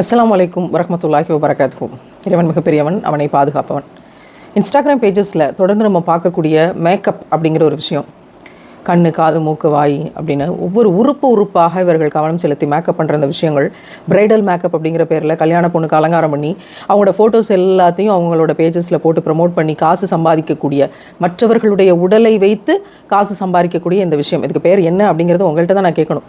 அஸ்லாம் வலைக்கும் வரமத்துல்லாஹி வரகாத்துக்கும் இறைவன் மிகப்பெரியவன் அவனை பாதுகாப்பவன். இன்ஸ்டாகிராம் பேஜஸில் தொடர்ந்து நம்ம பார்க்கக்கூடிய மேக்கப் அப்படிங்கிற ஒரு விஷயம். கண்ணு காது மூக்கு வாய் அப்படின்னு ஒவ்வொரு உறுப்பு உறுப்பாக இவர்கள் கவனம் செலுத்தி மேக்கப் பண்ணுற அந்த விஷயங்கள். பிரைடல் மேக்கப் அப்படிங்கிற பேரில் கல்யாண பொண்ணுக்கு அலங்காரம் பண்ணி அவங்களோட ஃபோட்டோஸ் எல்லாத்தையும் அவங்களோட பேஜஸில் போட்டு ப்ரமோட் பண்ணி காசு சம்பாதிக்கக்கூடிய மற்றவர்களுடைய உடலை வைத்து காசு சம்பாதிக்கக்கூடிய இந்த விஷயம். இதுக்கு பேர் என்ன அப்படிங்கிறது உங்கள்கிட்ட தான் நான் கேட்கணும்.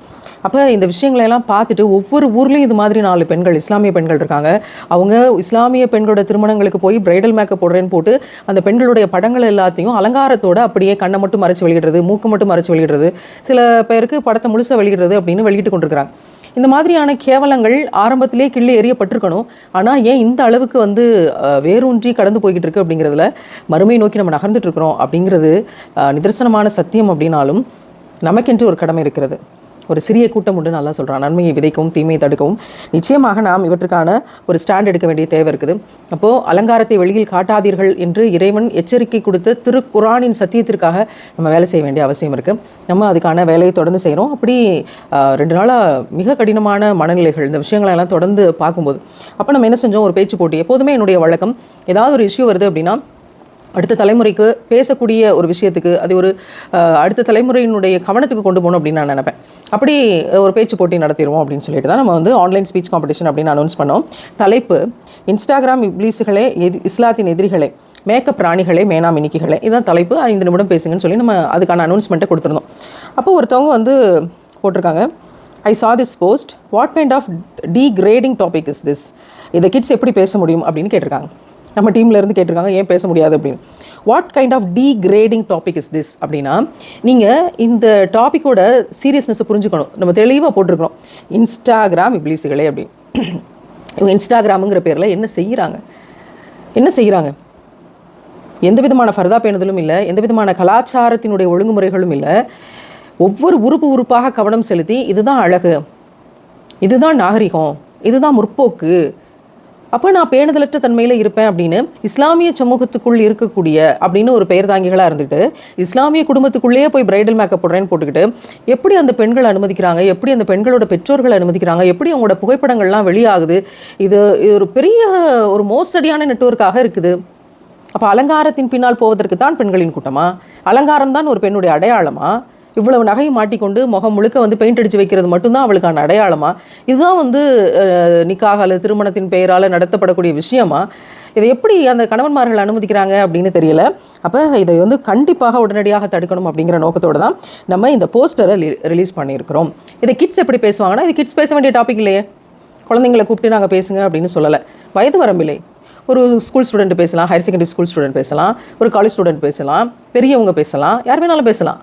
அப்போ இந்த விஷயங்களை எல்லாம் பார்த்துட்டு ஒவ்வொரு ஊர்லேயும் இது மாதிரி நாலு பெண்கள் இஸ்லாமிய பெண்கள் இருக்காங்க. அவங்க இஸ்லாமிய பெண்களோட திருமணங்களுக்கு போய் பிரைடல் மேக்கப் போடுறேன்னு போட்டு அந்த பெண்களுடைய படங்கள் எல்லாத்தையும் அலங்காரத்தோட அப்படியே கண்ணை மட்டும் மறைச்சு வெளியிடுறது மூக்கு மட்டும் மறைச்சு வெளியிடுறது சில பேருக்கு படத்தை முழுசாக வெளியிடுறது அப்படின்னு வெளியிட்டு கொண்டிருக்கிறாங்க. இந்த மாதிரியான கேவலங்கள் ஆரம்பத்திலே கிள்ளி எறியப்பட்டிருக்கணும். ஆனால் ஏன் இந்த அளவுக்கு வந்து வேரூன்றி கடந்து போய்கிட்டு இருக்கு அப்படிங்கிறதுல மறுமை நோக்கி நம்ம நகர்ந்துட்டு இருக்கிறோம் அப்படிங்கிறது நிதர்சனமான சத்தியம் அப்படின்னாலும் நமக்கென்று ஒரு கடமை இருக்கிறது. ஒரு சிறிய கூட்டம் உண்டு நல்லா சொல்கிறான் நன்மையை விதைக்கவும் தீமையை தடுக்கவும். நிச்சயமாக நாம் இவற்றுக்கான ஒரு ஸ்டாண்ட் எடுக்க வேண்டிய தேவை இருக்குது. அப்போது அலங்காரத்தை வெளியில் காட்டாதீர்கள் என்று இறைவன் எச்சரிக்கை கொடுத்த திருக்குரானின் சத்தியத்திற்காக நம்ம வேலை செய்ய வேண்டிய அவசியம் இருக்குது நம்ம அதுக்கான வேலையை தொடர்ந்து செய்கிறோம் அப்படி ரெண்டு நாளாக மிக கடினமான மனநிலைகள் இந்த விஷயங்களை எல்லாம் தொடர்ந்து பார்க்கும்போது அப்போ நம்ம என்ன செஞ்சோம்? ஒரு பேச்சு போட்டி. எப்போதுமே என்னுடைய வழக்கம் ஏதாவது ஒரு இஷ்யூ வருது அப்படின்னா அடுத்த தலைமுறைக்கு பேசக்கூடிய ஒரு விஷயத்துக்கு அது ஒரு அடுத்த தலைமுறையினுடைய கவனத்துக்கு கொண்டு போகணும் அப்படின்னு நான் நினைப்பேன். அப்படி ஒரு பேச்சு போட்டி நடத்திடுவோம் அப்படின்னு சொல்லிட்டு தான் நம்ம வந்து ஆன்லைன் ஸ்பீச் காம்படிஷன் அப்படின்னு அனௌன்ஸ் பண்ணோம். தலைப்பு இன்ஸ்டாகிராம் இப்ளீஸுகளே எதி இஸ்லாத்தின் எதிரிகளே மேக்க பிராணிகளே மேனா மினிக்கிகளே இதுதான் தலைப்பு. ஐந்து நிமிடம் பேசுங்கன்னு சொல்லி நம்ம அதுக்கான அனௌன்ஸ்மெண்ட்டை கொடுத்துருந்தோம். அப்போது ஒருத்தவங்க வந்து போட்டிருக்காங்க. I saw this post what kind of degrading topic is this இதை கிட்ஸ் எப்படி பேச முடியும் அப்படின்னு கேட்டிருக்காங்க. நம்ம டீம்லேருந்து கேட்டிருக்காங்க ஏன் பேச முடியாது அப்படின்னு. What kind of degrading topic is this அப்படின்னா நீங்கள் இந்த டாப்பிக்கோட சீரியஸ்னஸை புரிஞ்சுக்கணும். நம்ம தெளிவாக போட்டிருக்கிறோம். இன்ஸ்டாகிராம் இப்ளீஸுகளே அப்படின்னு. இவங்க இன்ஸ்டாகிராமுங்கிற பேரில் என்ன செய்கிறாங்க என்ன செய்கிறாங்க எந்த விதமான ஃபர்தா பேணுதலும் இல்லை எந்த விதமான கலாச்சாரத்தினுடைய ஒழுங்குமுறைகளும் இல்லை. ஒவ்வொரு உறுப்பு உறுப்பாக கவனம் செலுத்தி இதுதான் அழகு. இதுதான் நாகரிகம். இதுதான் முற்போக்கு. அப்போ நான் பேணுதலற்ற தன்மையில் இருப்பேன் அப்படின்னு இஸ்லாமிய சமூகத்துக்குள் இருக்கக்கூடிய அப்படின்னு ஒரு பெயர் தாங்கிகளாக இருந்துட்டு இஸ்லாமிய குடும்பத்துக்குள்ளேயே போய் பிரைடல் மேக்கப் போடுறேன்னு போட்டுக்கிட்டு எப்படி அந்த பெண்கள் அனுமதிக்கிறாங்க? எப்படி அந்த பெண்களோட பெற்றோர்கள் அனுமதிக்கிறாங்க? எப்படி அவங்களோட புகைப்படங்கள்லாம் வெளியாகுது? இது இது ஒரு பெரிய ஒரு மோசடியான நெட்வொர்க்காக இருக்குது. அப்போ அலங்காரத்தின் பின்னால் போவதற்கு தான் பெண்களின் கூட்டமா? அலங்காரம் தான் ஒரு பெண்ணுடைய அடையாளமா? இவ்வளவு நகையை மாட்டிக்கொண்டு முகம் முழுக்க வந்து பெயிண்ட் அடிச்சு வைக்கிறது மட்டும்தான் அவளுக்கான அடையாளமா? இதுதான் வந்து நிக்காக அல்லது திருமணத்தின் பெயரால் நடத்தப்படக்கூடிய விஷயமா? இதை எப்படி அந்த கணவன்மார்கள் அனுமதிக்கிறாங்க அப்படின்னு தெரியல. அப்போ இதை வந்து கண்டிப்பாக உடனடியாக தடுக்கணும் அப்படிங்கிற நோக்கத்தோடு தான் நம்ம இந்த போஸ்டரை ரிலீஸ் பண்ணியிருக்கிறோம். இதை கிட்ஸ் எப்படி பேசுவாங்கன்னா இது கிட்ஸ் பேச வேண்டிய டாபிக் இல்லையே. குழந்தைங்களை கூப்பிட்டு நாங்கள் பேசுங்க அப்படின்னு சொல்லலை. வயது வரம்பில்லை ஒரு ஸ்கூல் ஸ்டூடெண்ட் பேசலாம் ஹையர் செகண்டரி ஸ்கூல் ஸ்டூடெண்ட் பேசலாம் ஒரு காலேஜ் ஸ்டூடெண்ட் பேசலாம் பெரியவங்க பேசலாம் யார் வேணாலும் பேசலாம்.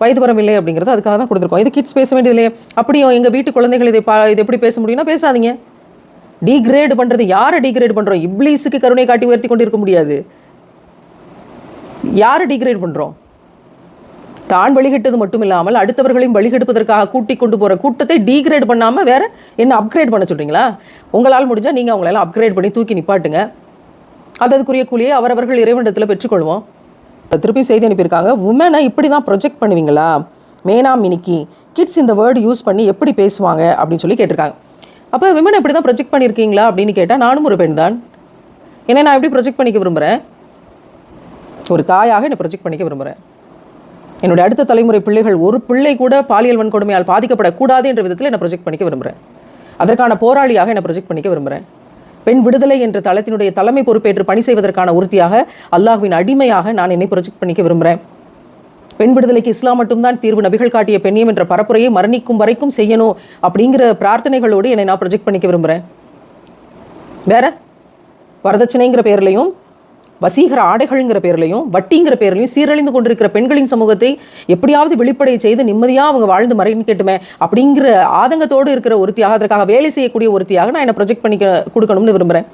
வயது இல்லை அப்படிங்கிறது அதுக்காக தான் கொடுத்துருக்கோம். இது கிட்ஸ் பேச வேண்டியது இல்லையே அப்படியும் எங்கள் வீட்டு குழந்தைகள் இதை பா இது எப்படி பேச முடியும்னா பேசாதீங்க. டீக்ரேட் பண்ணுறது யாரை டீக்ரேட் பண்ணுறோம் இப்ளீஸுக்கு கருணை காட்டி உயர்த்தி கொண்டு இருக்க முடியாது. யாரை டீக்ரேட் பண்ணுறோம் தான் வழிகட்டது மட்டும் இல்லாமல் அடுத்தவர்களையும் வழிகெடுப்பதற்காக கூட்டி கொண்டு போகிற கூட்டத்தை டீக்ரேட் பண்ணாமல் வேற என்ன அப்கிரேட் பண்ண சொல்கிறீங்களா உங்களால் முடிஞ்சால் நீங்கள் அவங்களெல்லாம் அப்கிரேட் பண்ணி தூக்கி நிப்பாட்டுங்க. அதற்குரிய கூலியை அவரவர்கள் இறைவனிடத்தில் பெற்றுக்கொள்வோம். இப்போ திருப்பி செய்தி அனுப்பியிருக்காங்க. உமனை இப்படி தான் ப்ரொஜெக்ட் பண்ணுவீங்களா? மேனா மினிக்கி கிட்ஸ் இந்த வேர்டு யூஸ் பண்ணி எப்படி பேசுவாங்க அப்படின்னு சொல்லி கேட்டிருக்காங்க. அப்போ விமனை இப்படி தான் ப்ரொஜெக்ட் பண்ணியிருக்கீங்களா அப்படின்னு கேட்டால் நானும் ஒரு பெண் தான். என்னை நான் எப்படி ப்ரொஜெக்ட் பண்ணிக்க விரும்புகிறேன் ஒரு தாயாக என்னை ப்ரொஜெக்ட் பண்ணிக்க விரும்புகிறேன் என்னுடைய அடுத்த தலைமுறை பிள்ளைகள் ஒரு பிள்ளை கூட பாலியல் வன்கொடுமையால் பாதிக்கப்படக்கூடாது என்ற விதத்தில் என்னை ப்ரொஜெக்ட் பண்ணிக்க விரும்புகிறேன் அதற்கான போராளியாக என்னை ப்ரொஜெக்ட் பண்ணிக்க விரும்புகிறேன் பெண் விடுதலை என்ற தளத்தினுடைய தலைமை பொறுப்பேற்று பணி செய்வதற்கான உறுதியாக அல்லாஹ்வின் அடிமையாக நான் என்னை ப்ரொஜெக்ட் பண்ணிக்க விரும்புகிறேன் பெண் விடுதலைக்கு இஸ்லாம் மட்டும்தான் தீர்வு நபிகள் காட்டிய பெண்ணியம் என்ற பரப்புரையை மரணிக்கும் வரைக்கும் செய்யணும் அப்படிங்கிற பிரார்த்தனைகளோடு என்னை நான் ப்ரொஜெக்ட் பண்ணிக்க விரும்புகிறேன் வேற? வரதட்சணைங்கிற பேர்லையும் வசீகர ஆடைகள்ங்கிற பேர்லையும் வட்டிங்கிற பேர்லையும் சீரழிந்து கொண்டிருக்கிற பெண்களின் சமூகத்தை எப்படியாவது வெளிப்படை செய்து நிம்மதியாக அவங்க வாழ்ந்து மறைக்கட்டுமே அப்படிங்கிற ஆதங்கத்தோடு இருக்கிற ஒருத்தியாக அதற்காக வேலை செய்யக்கூடிய ஒருத்தியாக நான் என்னை ப்ரொஜெக்ட் பண்ணிக்க கொடுக்கணும்னு விரும்புகிறேன்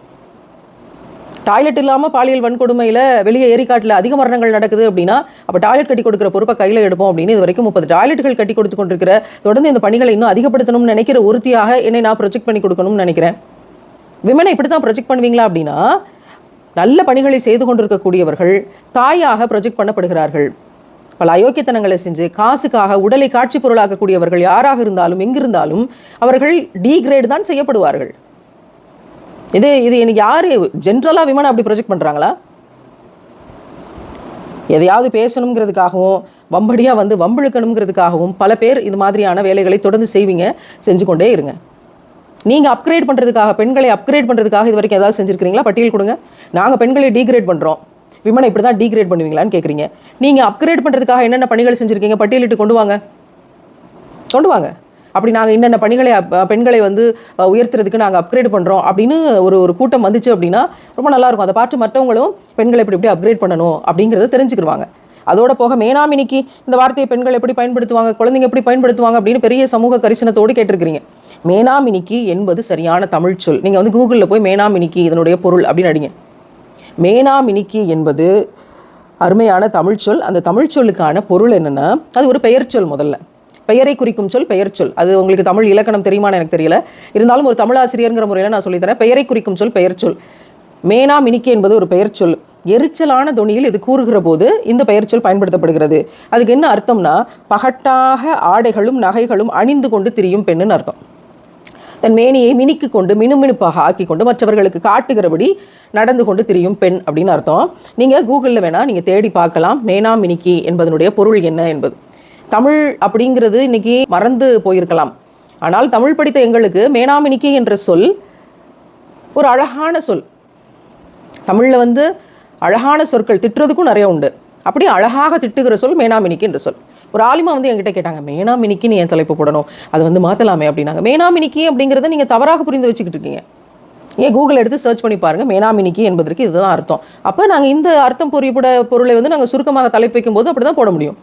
டாய்லெட் இல்லாமல் பாலியல் வன்கொடுமையில் வெளியே ஏரிக்காட்டில் அதிக மரணங்கள் நடக்குது அப்படின்னா அப்போ டாய்லெட் கட்டி கொடுக்குற பொறுப்பை கையில் எடுப்போம் அப்படின்னு இது வரைக்கும் முப்பது டாய்லெட்டுகள் கட்டி கொடுத்து கொண்டிருக்கிற தொடர்ந்து இந்த பணிகளை இன்னும் அதிகப்படுத்தணும்னு நினைக்கிற ஒருத்தியாக என்னை நான் ப்ரொஜெக்ட் பண்ணி கொடுக்கணும்னு நினைக்கிறேன். விமனை இப்படி தான் ப்ரொஜெக்ட் பண்ணுவீங்களா அப்படின்னா நல்ல பணிகளை செய்து கொண்டிருக்கக்கூடியவர்கள் தாயாக ப்ரொஜெக்ட் பண்ணப்படுகிறார்கள். பல அயோக்கியத்தனங்களை செஞ்சு காசுக்காக உடலை காட்சி பொருளாக்கக்கூடியவர்கள் யாராக இருந்தாலும் எங்கிருந்தாலும் அவர்கள் டீக்ரேட் தான் செய்யப்படுவார்கள். இது இது எனக்கு யார் ஜென்ரலாக விமானம் அப்படி ப்ரொஜெக்ட் பண்ணுறாங்களா எதையாவது பேசணுங்கிறதுக்காகவும் வம்படியாக வந்து வம்பிழுக்கணுங்கிறதுக்காகவும் பல பேர் இது மாதிரியான வேலைகளை தொடர்ந்து செய்வீங்க செஞ்சு கொண்டே இருங்க. நீங்கள் அப்கிரேட் பண்ணுறதுக்காக பெண்களை அப்கிரேட் பண்ணுறதுக்காக இது வரைக்கும் ஏதாவது செஞ்சுருக்கிறீங்களா? பட்டியல் கொடுங்க. நாங்கள் பெண்களை டீக்ரேட் பண்ணுறோம் விமனை இப்படி தான் டீக்ரேட் பண்ணுவீங்களான்னு கேட்குறீங்க நீங்கள் அப்கிரேட் பண்ணுறதுக்காக என்னென்ன பணிகள் செஞ்சுருக்கீங்க? பட்டியலிட்டு கொண்டு வாங்க. கொண்டு வாங்க. அப்படி நாங்கள் என்னென்ன பணிகளை அப்- பெண்களை வந்து உயர்த்துறதுக்கு நாங்கள் அப்கிரேட் பண்ணுறோம் அப்படின்னு ஒரு ஒரு கூட்டம் வந்துச்சு அப்படின்னா ரொம்ப நல்லாயிருக்கும் அதை பார்த்து மற்றவங்களும் பெண்களை இப்படி இப்படி அப்கிரேட் பண்ணணும் அப்படிங்கிறத தெரிஞ்சுக்கிடுவாங்க அதோட போக மேனாமினிக்கு இந்த வார்த்தையை பெண்கள் எப்படி பயன்படுத்துவாங்க குழந்தைங்க எப்படி பயன்படுத்துவாங்க அப்படின்னு பெரிய சமூக கரிசனத்தோடு கேட்டிருக்கிறீங்க. மேனாமினிக்கு என்பது சரியான தமிழ் சொல். நீங்கள் வந்து கூகுளில் போய் மேனாமினிக்கு இதனுடைய பொருள் அப்படின்னு அடிங்க. மேனாமினிக்கு என்பது அருமையான தமிழ் சொல். அந்த தமிழ் சொல்லுக்கான பொருள் என்னன்னா அது ஒரு பெயர் சொல் முதல்ல. பெயரை குறிக்கும் சொல் பெயர் சொல். அது உங்களுக்கு தமிழ் இலக்கணம் தெரியுமான்னு எனக்கு தெரியல. இருந்தாலும் ஒரு தமிழாசிரியருங்கிற முறையில் நான் சொல்லித்தரேன். பெயரை குறிக்கும் சொல் பெயர் சொல். மேனா மினிக்கி என்பது ஒரு பெயர் சொல். எரிச்சலான தொனியில் இது கூறுகிற போது இந்த பெயர் சொல் பயன்படுத்தப்படுகிறது. அதுக்கு என்ன அர்த்தம்னா பகட்டாக ஆடைகளும் நகைகளும் அணிந்து கொண்டு திரியும் பெண்ணுன்னு அர்த்தம். தன் மேனியை மினுக்கி கொண்டு மினுமினுப்பாக ஆக்கி கொண்டு மற்றவர்களுக்கு காட்டுகிறபடி நடந்து கொண்டு திரியும் பெண் அப்படின்னு அர்த்தம். நீங்கள் கூகுளில் வேணால் நீங்கள் தேடி பார்க்கலாம். மேனா மினிக்கி என்பதனுடைய பொருள் என்ன என்பது. தமிழ் அப்படிங்கிறது இன்னைக்கு மறந்து போயிருக்கலாம். ஆனால் தமிழ் படித்த எங்களுக்கு மேனாமினிக்கி என்ற சொல் ஒரு அழகான சொல். தமிழில் வந்து அழகான சொற்கள் திட்டுறதுக்கும் நிறைய உண்டு. அப்படி அழகாக திட்டுகிற சொல் மேனாமினிக்கு என்ற சொல். ஒரு ஆலிமா வந்து என்கிட்ட கேட்டாங்க மேனாமினிக்குன்னு என் தலைப்பு போடணும். அது வந்து மாற்றலாமே அப்படின்னாங்க. மேனாமினிக்கி அப்படிங்கிறத நீங்கள் தவறாக புரிந்து வச்சுக்கிட்டு இருக்கீங்க. ஏன்? கூகுள் எடுத்து சர்ச் பண்ணி பாருங்கள் மேனாமினிக்கி என்பதற்கு இதுதான் அர்த்தம். அப்போ நாங்கள் இந்த அர்த்தம் புரியப்பட பொருளை வந்து நாங்கள் சுருக்கமாக தலைப்பு வைக்கும்போது அப்படி தான் போட முடியும்.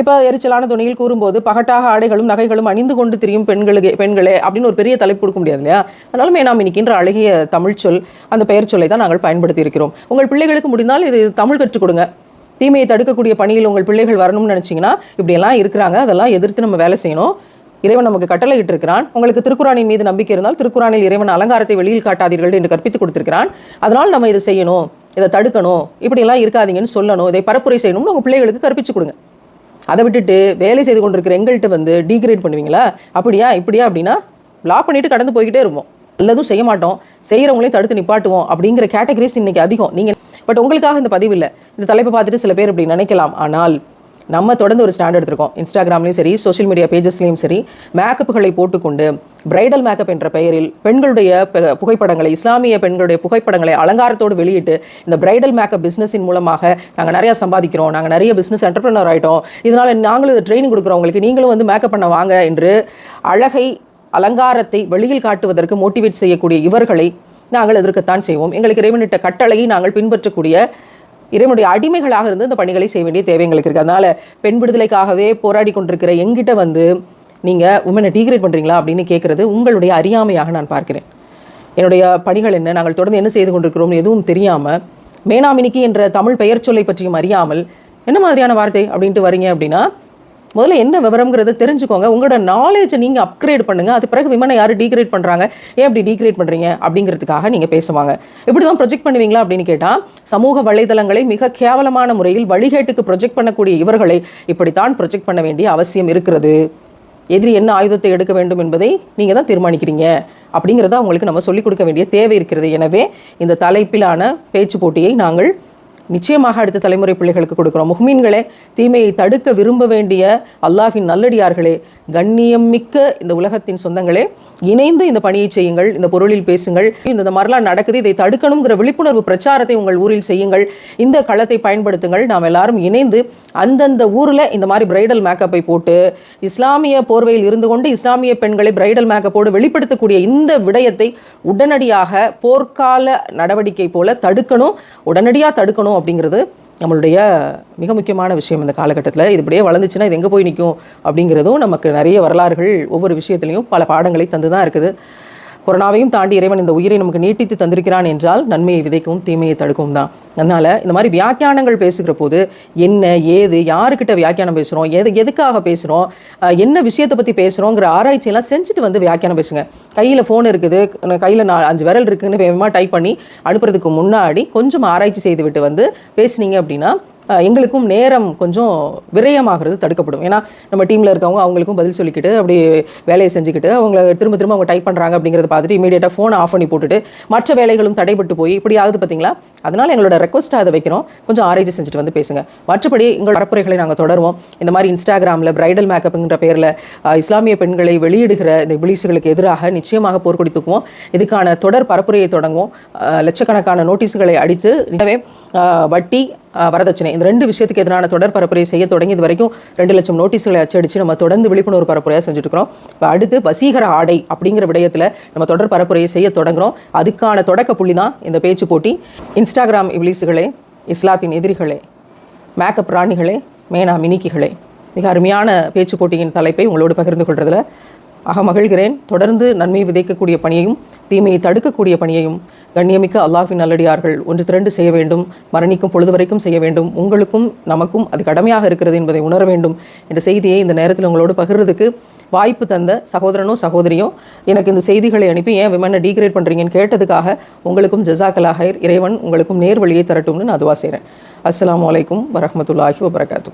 இப்போ எரிச்சலான துணியில் கூறும்போது பகட்டாக ஆடைகளும் நகைகளும் அணிந்து கொண்டு திரியும் பெண்களுக்கு பெண்களே அப்படின்னு ஒரு பெரிய தலைப்பு கொடுக்க முடியாது இல்லையா? அதனால மேனாமினிக்கின்ற அழகிய தமிழ் சொல் அந்த பெயர் சொல்லை தான் நாங்கள் பயன்படுத்தி இருக்கிறோம். உங்கள் பிள்ளைகளுக்கு முடிந்தால் இது தமிழ் கற்றுக் கொடுங்க. தீமையை தடுக்கக்கூடிய பணியில் உங்கள் பிள்ளைகள் வரணும்னு நினச்சிங்கன்னா இப்படியெல்லாம் இருக்கிறாங்க. அதெல்லாம் எதிர்த்து நம்ம வேலை செய்யணும். இறைவன் நமக்கு கட்டளையிட்டு இருக்கிறான் உங்களுக்கு திருக்குறானின் மீது நம்பிக்கை இருந்தால் திருக்குறானில் இறைவன் அலங்காரத்தை வெளியில் காட்டாதீர்கள் என்று கற்பித்து கொடுத்திருக்கிறான். அதனால் நம்ம இதை செய்யணும் இதை தடுக்கணும் இப்படியெல்லாம் இருக்காதீங்கன்னு சொல்லணும். இதை பரப்புரை செய்யணும்னு உங்கள் பிள்ளைகளுக்கு கற்பிச்சு கொடுங்க. அதை விட்டுட்டு வேலை செய்து கொண்டிருக்கிற எங்கள்கிட்ட வந்து டீக்ரேட் பண்ணுவீங்களா? அப்படியா இப்படியா அப்படின்னா லாக் பண்ணிட்டு கடந்து போய்கிட்டே இருப்போம். நல்லதும் செய்ய மாட்டோம். செய்கிறவங்களையும் தடுத்து நிப்பாட்டுவோம் அப்படிங்கிற கேட்டகரிஸ் இன்னைக்கு அதிகம். நீங்கள் பட் உங்களுக்காக இந்த பதிவு இல்லை இந்த தலைப்பை பார்த்துட்டு சில பேர் இப்படி நினைக்கலாம். ஆனால் நம்ம தொடர்ந்து ஒரு ஸ்டாண்ட் எடுத்திருக்கோம். இன்ஸ்டாகிராம்லையும் சரி சோஷியல் மீடியா பேஜஸ்லையும் சரி மேக்கப்புகளை போட்டுக்கொண்டு பிரைடல் மேக்கப் என்ற பெயரில் பெண்களுடைய புகைப்படங்களை இஸ்லாமிய பெண்களுடைய புகைப்படங்களை அலங்காரத்தோடு வெளியிட்டு இந்த பிரைடல் மேக்கப் பிஸ்னஸின் மூலமாக நாங்கள் நிறையா சம்பாதிக்கிறோம். நாங்கள் நிறைய பிஸ்னஸ் என்டர்பிரினர் ஆகிட்டோம் இதனால் நாங்களும் இது ட்ரைனிங் கொடுக்குறோம் உங்களுக்கு நீங்களும் வந்து மேக்கப் பண்ண வாங்க என்று அழகை அலங்காரத்தை வெளியில் காட்டுவதற்கு மோட்டிவேட் செய்யக்கூடிய இவர்களை நாங்கள் எதிர்க்கத்தான் செய்வோம்? எங்களுக்கு இறைவனிட்ட கட்டளையை நாங்கள் பின்பற்றக்கூடிய இறைவனுடைய அடிமைகளாக இருந்து இந்த பணிகளை செய்ய வேண்டிய தேவை எங்களுக்கு இருக்குது அதனால் பெண் விடுதலைக்காகவே போராடி கொண்டிருக்கிற எங்கிட்ட வந்து நீங்கள் உமனை டீக்ரேட் பண்ணுறீங்களா அப்படின்னு கேட்குறது உங்களுடைய அறியாமையாக நான் பார்க்கிறேன். என்னுடைய பணிகள் என்ன? நாங்கள் தொடர்ந்து என்ன செய்து கொண்டிருக்கிறோம் எதுவும் தெரியாமல் மேனாமினிக்கு என்ற தமிழ் பெயர் சொல்லை பற்றியும் அறியாமல் என்ன மாதிரியான வார்த்தை அப்படின்ட்டு வரீங்க அப்படின்னா முதல்ல என்ன விவரம்ங்கிறத தெரிஞ்சுக்கோங்க. உங்களோட நாலேஜை நீங்கள் அப்கிரேட் பண்ணுங்க. அது பிறகு விமனை யார் டீக்ரேட் பண்ணுறாங்க ஏன் அப்படி டீக்ரேட் பண்ணுறீங்க அப்படிங்கிறதுக்காக நீங்கள் பேசுவாங்க. இப்படி தான் ப்ரொஜெக்ட் பண்ணுவீங்களா அப்படின்னு கேட்டால் சமூக வலைதளங்களை மிக கேவலமான முறையில் வழிகேட்டுக்கு ப்ரொஜெக்ட் பண்ணக்கூடிய இவர்களை இப்படித்தான் ப்ரொஜெக்ட் பண்ண வேண்டிய அவசியம் இருக்கிறது. எதிரி என்ன ஆயுதத்தை எடுக்க வேண்டும் என்பதை நீங்கள் தான் தீர்மானிக்கிறீங்க. அப்படிங்கிறத அவங்களுக்கு நம்ம சொல்லிக் கொடுக்க வேண்டிய தேவை இருக்கிறது. எனவே இந்த தலைப்பிலான பேச்சு போட்டியை நாங்கள் நிச்சயமாக அடுத்த தலைமுறை பிள்ளைகளுக்கு கொடுக்குறோம். முஹ்மீன்களே தீமையை தடுக்க விரும்ப வேண்டிய அல்லாஹின் நல்லடியார்களே கண்ணியம் மிக்க இந்த உலகத்தின் சொந்தங்களே இணைந்து இந்த பணியை செய்யுங்கள் இந்த பொருளில் பேசுங்கள். இந்த மாதிரிலாம் நடக்குது இதை தடுக்கணுங்கிற விழிப்புணர்வு பிரச்சாரத்தை உங்கள் ஊரில் செய்யுங்கள். இந்த களத்தை பயன்படுத்துங்கள். நாம் எல்லாரும் இணைந்து அந்தந்த ஊரில் இந்த மாதிரி பிரைடல் மேக்கப்பை போட்டு இஸ்லாமிய போர்வையில் இருந்து கொண்டு இஸ்லாமிய பெண்களை பிரைடல் மேக்கப்போடு வெளிப்படுத்தக்கூடிய இந்த விடயத்தை உடனடியாக போர்க்கால நடவடிக்கை போல தடுக்கணும் உடனடியாக தடுக்கணும் அப்படிங்கிறது நம்மளுடைய மிக முக்கியமான விஷயம் இந்த காலகட்டத்தில். இது இப்படியே வளர்ந்துச்சுன்னா இது எங்கே போய் நிற்கும் அப்படிங்கிறதும் நமக்கு நிறைய வரலாறுகள் ஒவ்வொரு விஷயத்துலையும் பல பாடங்களை தந்து தான் இருக்குது. கொரோனாவையும் தாண்டி இறைவன் இந்த உயிரை நமக்கு நீட்டித்து தந்திருக்கிறான் என்றால் நன்மையை விதைக்கும் தீமையை தடுக்கும் தான். அதனால் இந்த மாதிரி வியாக்கியானங்கள் பேசுகிற போது என்ன ஏது யாருக்கிட்ட வியாக்கியானம் பேசுகிறோம் எது எதுக்காக பேசுகிறோம் என்ன விஷயத்தை பற்றி பேசுகிறோங்கிற ஆராய்ச்சியெல்லாம் செஞ்சுட்டு வந்து வியாக்கியானம் பேசுங்க. கையில் ஃபோன் இருக்குது கையில் நான் அஞ்சு விரல் இருக்குதுன்னு வேகமாக டைப் பண்ணி அனுப்புறதுக்கு முன்னாடி கொஞ்சம் ஆராய்ச்சி செய்து விட்டு வந்து பேசுனீங்க அப்படின்னா எங்களுக்கும் நேரம் கொஞ்சம் விரயமாகிறது தடுக்கப்படும். ஏன்னா நம்ம டீமில் இருக்கவங்க அவங்களுக்கும் பதில் சொல்லிக்கிட்டு அப்படி வேலையை செஞ்சுக்கிட்டு அவங்க திரும்ப திரும்ப அவங்க டைப் பண்ணுறாங்க அப்படிங்கிறத பார்த்துட்டு இமீடியட்டாக ஃபோனை ஆஃப் பண்ணி போட்டுட்டு மற்ற வேலைகளும் தடைபட்டு போய் இப்படி ஆகுது பார்த்தீங்களா? அதனால் எங்களோட ரெக்வஸ்ட்டாக அதை வைக்கிறோம். கொஞ்சம் ஆராய்ச்சி செஞ்சுட்டு வந்து பேசுங்க. மற்றபடி எங்கள் பரப்புரைகளை நாங்கள் தொடருவோம். இந்த மாதிரி இன்ஸ்டாகிராமில் பிரைடல் மேக்கப்புங்கிற பேரில் இஸ்லாமிய பெண்களை வெளியிடுகிற இந்த விழிசுகளுக்கு எதிராக நிச்சயமாக போர்க்கொடி தூக்குவோம். இதுக்கான தொடர் பரப்புரையை தொடங்குவோம். லட்சக்கணக்கான நோட்டீஸுகளை அடித்து எனவே வட்டி வரதட்சணை. இந்த ரெண்டு விஷயத்துக்கு எதிரான தொடர் பரப்புரையை செய்ய தொடங்கி இது வரைக்கும் ரெண்டு லட்சம் நோட்டீஸ்களை அச்சடித்து நம்ம தொடர்ந்து விழிப்புணர்வு பரப்புரையாக செஞ்சுட்டு இருக்கிறோம் இப்போ அடுத்து வசீகர ஆடை அப்படிங்கிற விடயத்தில் நம்ம தொடர் பரப்புரையை செய்ய தொடங்குறோம். அதுக்கான தொடக்க புள்ளி தான் இந்த பேச்சு போட்டி. இன்ஸ்டாகிராம் இவ்லீஸுகளே இஸ்லாத்தின் எதிரிகளே மேக்கப் ராணிகளே மேனா மினிக்கிகளே. மிக அருமையான பேச்சு போட்டியின் தலைப்பை உங்களோடு பகிர்ந்து கொள்வதில் அகமகிழ்கிறேன். தொடர்ந்து நன்மை விதைக்கக்கூடிய பணியையும் தீமையை தடுக்கக்கூடிய பணியையும் கண்ணியமிக்க அல்லாஹின் நல்லடியார்கள் ஒன்று திரண்டு செய்ய வேண்டும் மரணிக்கும் பொழுது வரைக்கும் செய்ய வேண்டும். உங்களுக்கும் நமக்கும் அது கடமையாக இருக்கிறது என்பதை உணர வேண்டும். என்ற செய்தியை இந்த நேரத்தில் உங்களோடு பகிர்றதுக்கு வாய்ப்பு தந்த சகோதரனோ சகோதரியோ எனக்கு இந்த செய்திகளை அனுப்பி ஏன் விமனை டீக்ரேட் பண்ணுறீங்கன்னு கேட்டதுக்காக உங்களுக்கும் ஜசாக்கலாக இறைவன் உங்களுக்கும் நேர் வழியை தரட்டும்னு நான் அதுவா செய்கிறேன் அஸ்லாம் அலைக்கும் வரமத்துல்லாஹி வபரகாத்தூ